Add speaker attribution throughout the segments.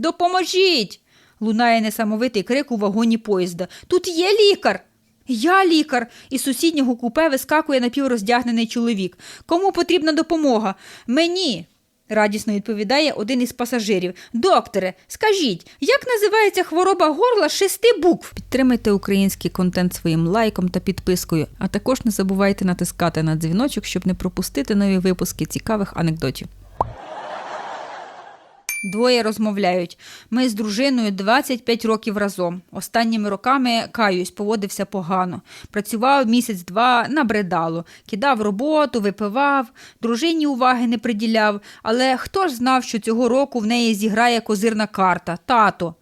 Speaker 1: Допоможіть. лунає несамовитий крик у вагоні поїзда. Тут є лікар. Я лікар. Із сусіднього купе вискакує напівроздягнений чоловік. Кому потрібна допомога? Мені. радісно відповідає один із пасажирів. Докторе, скажіть, як називається хвороба горла шести букв? Підтримайте український контент своїм лайком та підпискою, а також не забувайте натискати на дзвіночок, щоб не пропустити нові випуски цікавих анекдотів. Двоє розмовляють. Ми з дружиною 25 років разом. Останніми роками каюсь, поводився погано. Працював місяць-два, набридало, кидав роботу, випивав, дружині уваги не приділяв. Але хто ж знав, що цього року в неї зіграє козирна карта тато.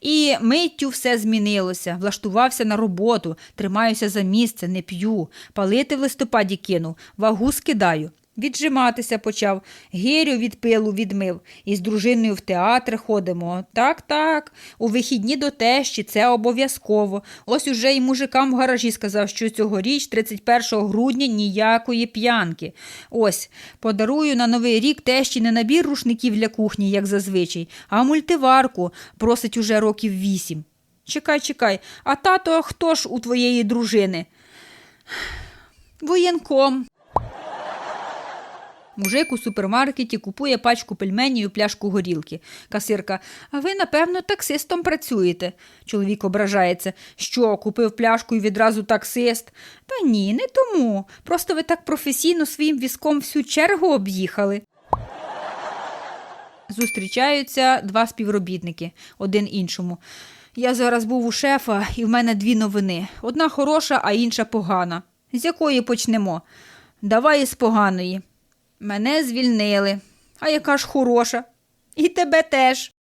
Speaker 1: І миттю все змінилося. Влаштувався на роботу, тримаюся за місце, не п'ю. Палити в листопаді кинув, вагу скидаю. Віджиматися почав, гирю від пилу відмив. І з дружиною в театр ходимо. Так, так. У вихідні до тещі це обов'язково. Ось уже і мужикам в гаражі сказав, що цьогоріч, 31 грудня, ніякої п'янки. Ось, подарую на новий рік тещі не набір рушників для кухні, як зазвичай, а мультиварку просить уже років вісім. Чекай, чекай, а тато хто ж у твоєї дружини? Воєнком. Мужик у супермаркеті купує пачку пельменів і пляшку горілки. Касирка, а ви, напевно, таксистом працюєте. Чоловік ображається. Що, купив пляшку і відразу таксист? Та ні, не тому. Просто ви так професійно своїм візком всю чергу об'їхали. Зустрічаються два співробітники, один іншому. Я зараз був у шефа, і в мене дві новини. Одна хороша, а інша погана. З якої почнемо? Давай із поганої. Мене звільнили. А яка ж хороша? І тебе теж.